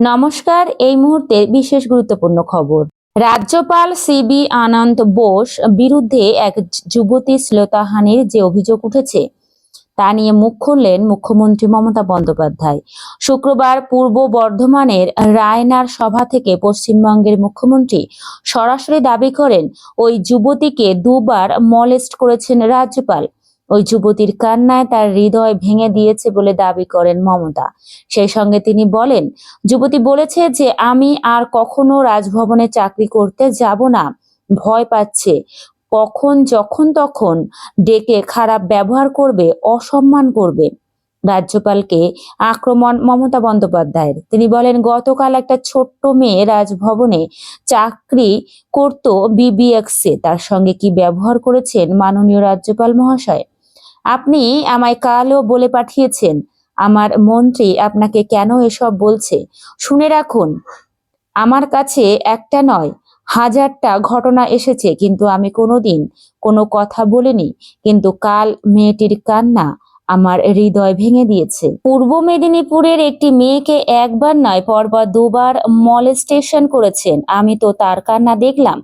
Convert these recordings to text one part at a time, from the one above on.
নমস্কার, এই মুহূর্তে বিশেষ গুরুত্বপূর্ণ খবর। রাজ্যপাল সিবি আনন্দ বোস বিরুদ্ধে এক যুবতী শ্লীলতাহানির যে অভিযোগ উঠেছে, তা নিয়ে মুখ খুললেন মুখ্যমন্ত্রী মমতা বন্দ্যোপাধ্যায়। শুক্রবার পূর্ব বর্ধমানের রায়নার সভা থেকে পশ্চিমবঙ্গের মুখ্যমন্ত্রী সরাসরি দাবি করেন, ওই যুবতীকে দুবার মলেস্ট করেছেন রাজ্যপাল। ওই যুবতীর কান্নায় তার হৃদয় ভেঙে দিয়েছে বলে দাবি করেন মমতা। সেই সঙ্গে তিনি বলেন, যুবতী বলেছে যে আমি আর কখনো রাজভবনে চাকরি করতে যাব না। ভয় পাচ্ছে। কখন, যখন, তখন ডেকে খারাপ ব্যবহার করবে, অসম্মান করবে। রাজ্যপালকে আক্রমণ মমতা বন্দ্যোপাধ্যায়ের। তিনি বলেন, গতকাল একটা ছোট্ট মেয়ে রাজভবনে চাকরি করত বিবিএক্সে। তার সঙ্গে কি ব্যবহার করেছেন মাননীয় রাজ্যপাল মহাশয়? আপনি আমায় কালও বলে পাঠিয়েছেন। আমার মন্ত্রী আপনাকে কেন এসব বলছে? শুনে রাখুন, আমার কাছে একটা নয়, হাজারটা ঘটনা এসেছে, কিন্তু আমি কোনোদিন কোনো কথা বলিনি, কিন্তু কাল মেয়েটির কান্না আমার হৃদয় ভেঙে দিয়েছে। পূর্ব মেদিনীপুরের একটি মেয়েকে একবার নয়, পরপর দুবার মলেস্টেশন করেছেন। আমি তো তার কান্না দেখলাম।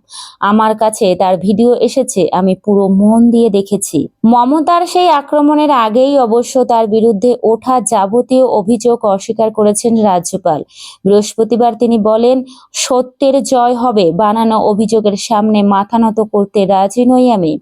আমার কাছে তার ভিডিও এসেছে, আমি পুরো মন দিয়ে দেখেছি। মমতার সেই আক্রমণের আগেই অবশ্য তার বিরুদ্ধে ওঠা যাবতীয় অভিযোগ অস্বীকার করেছেন রাজ্যপাল। বৃহস্পতিবার তিনি বলেন, সত্যের জয় হবে বানানো অভিযোগের সামনে মাথা নত করতে রাজি নই আমি।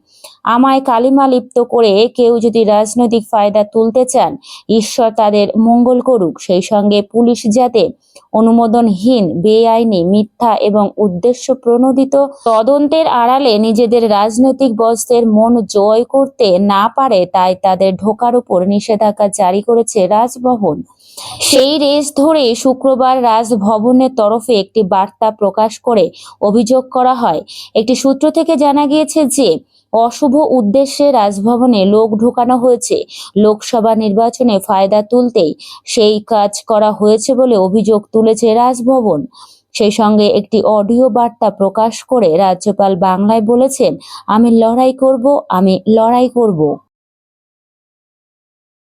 আমায় কালিমা লিপ্ত করে কেউ যদি রাজনৈতিক ফায়দা তুলতে চান, ঈশ্বর তাদের মঙ্গল করুক। সেই সঙ্গে পুলিশ যাতে অনুমোদনহীন, বেআইনি, মিথ্যা এবং উদ্দেশ্য প্রণোদিত তদন্তের আড়ালে নিজেদের রাজনৈতিক বস্ত্রের মন জয় করতে না পারে, তাই তাদের ঢোকার উপর নিষেধাজ্ঞা জারি করেছে রাজভবন। সেই রেস ধরে শুক্রবার রাজভবনের তরফে একটি বার্তা প্রকাশ করে অভিযোগ করা হয়। একটি সূত্র থেকে জানা গিয়েছে যে, অশুভ উদ্দেশ্যে রাজভবনে লোক ঢোকানো হয়েছে। লোকসভা নির্বাচনে ফায়দা তুলতেই সেই কাজ করা হয়েছে বলে অভিযোগ তুলেছে রাজভবন। সেই সঙ্গে একটি অডিও বার্তা প্রকাশ করে রাজ্যপাল বাংলায় বলেছেন, আমি লড়াই করব, আমি লড়াই করব।